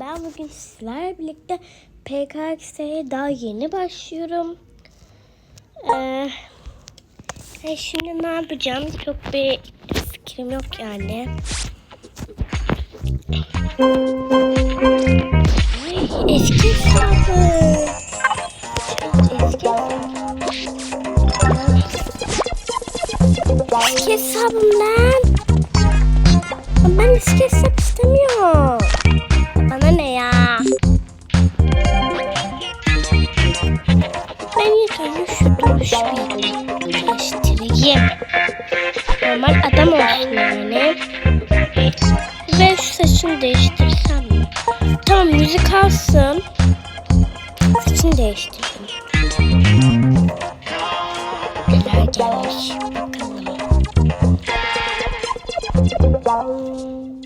Ben bugün sizlerle birlikte PKX'ye daha yeni başlıyorum. Ee, e, şimdi ne yapacağım? Çok bir fikrim yok yani. Ay eski hesabı. Eski Eski hesabım lan. Değiştireyim. Normal adam olsun yani. Ve şu saçını değiştirsem mi? Tamam müzik alsın. Saçını değiştirdim. Neler gelmiş bakalım.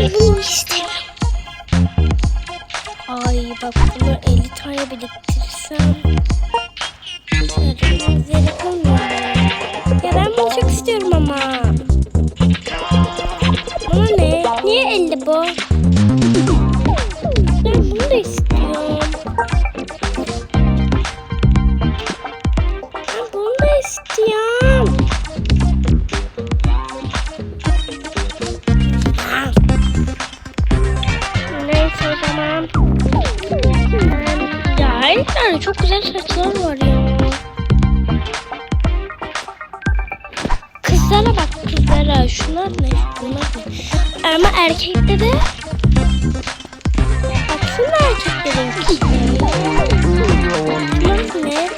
Bunu istemiyorum. Ay bak bunu 50 tane biriktirsem. Üzeri olmuyor. Ya ben bunu çok istiyorum erkekte de Baksana erkeklerin Bunlar ne?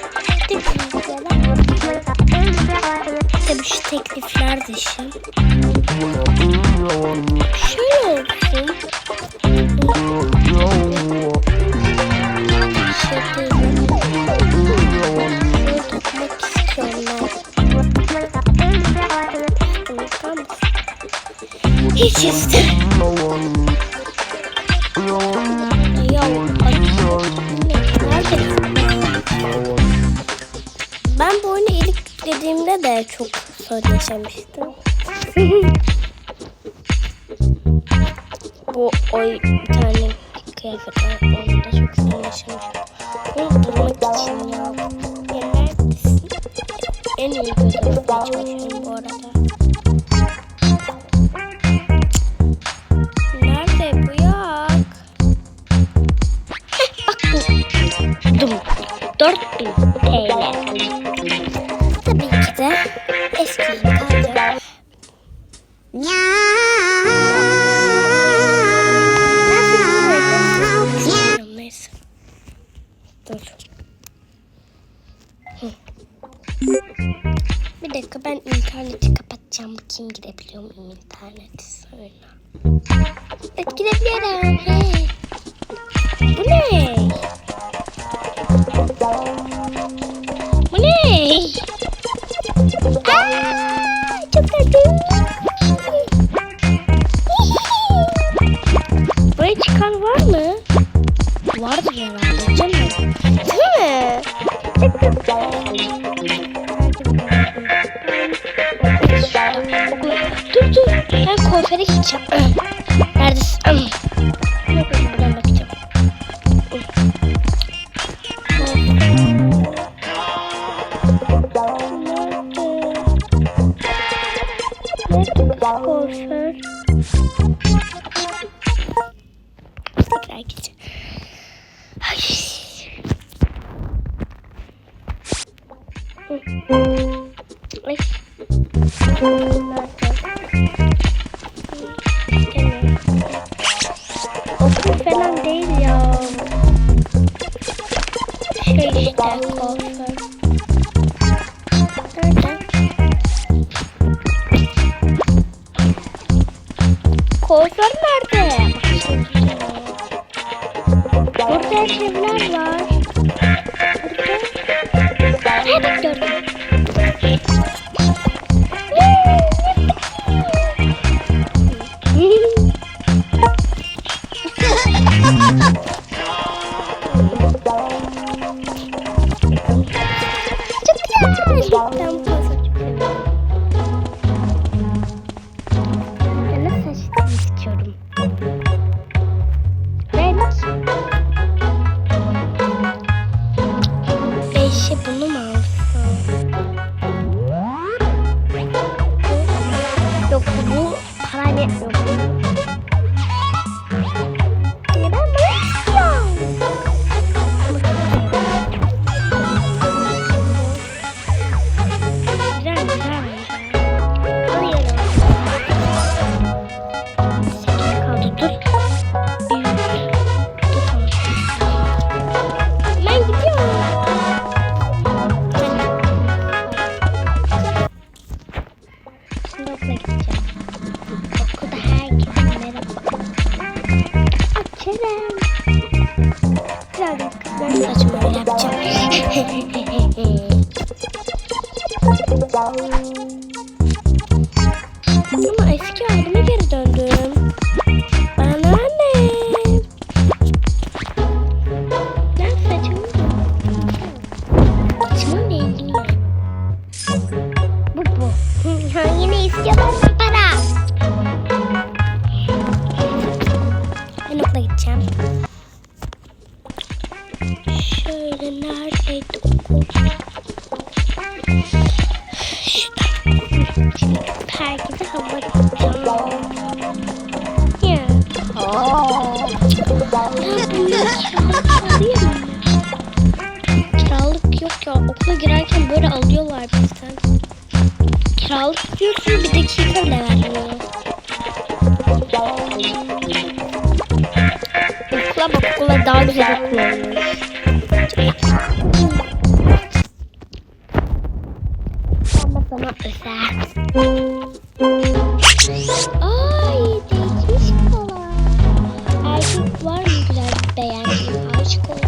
Tabii şu teklifler dışı. Şöyle olsun. Şey. Şöyle Nerede? Ben bu oyunu ilk yüklediğimde de çok sorun bu oy bir tane kıyafet. Onu da çok sorun yaşamıştım. Bunu bulmak için ya. En iyi götürmeye çalışıyorum bu arada. TL. Ki de eski kalacak. Neyse. Dur. Bir dakika ben interneti kapatacağım. Bakayım girebiliyor muyum interneti sonra. Evet girebiliyorum. Hey. Bu ne? Vardır herhalde canım. Değil mi? Dur dur. Ben kuaföre gideceğim. Neredesin? Okul falan değil ya. Şey işte kuaför. Kuaför nerede? Burada şey dört. Döndüm. Bana ne? Ben saçımı Saçımın rengini. Bu bu. Ha, yine istiyorlar para. Ben okula gideceğim. Şöyle neredeydi okul? Ya. Okula girerken böyle alıyorlar bizden. Kiralık diyorsun bir dakika bile vermiyor. Okula bak okula daha güzel okul olmuş. Ama sana özel. Ay değişmiş falan. Erkek var mı güzel beğendiğin aşık oldum.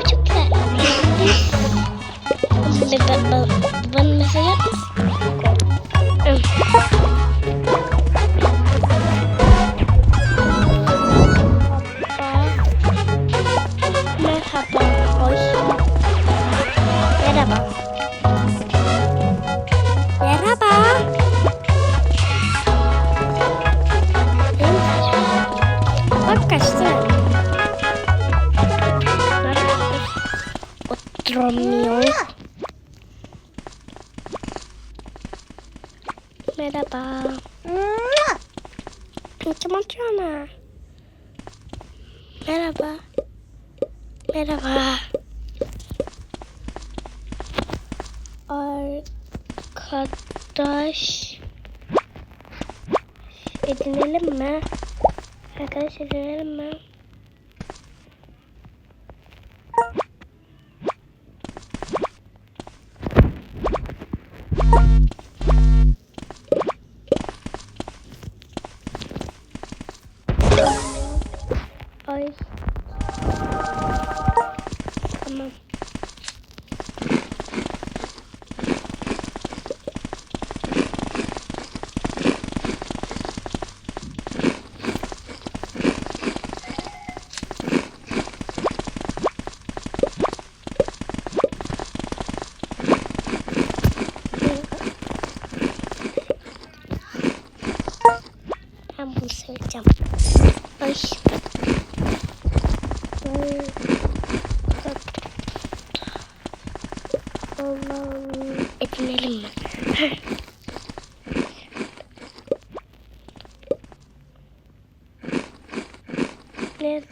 Aa bu çok güzel. Ba- ba- ba- Bana mesaj at mısın? Hı. Merhaba. Hoş. Merhaba. Merhaba. Kim atıyor Merhaba. Merhaba. Arkadaş edinelim mi? Arkadaş edinelim mi? Tabii.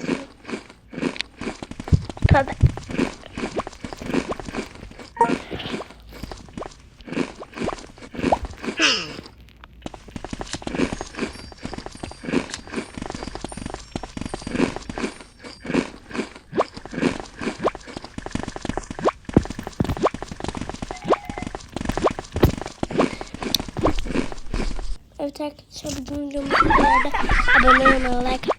Evet arkadaşlar bugün videomuz bu kadar. Abone olmayı, like.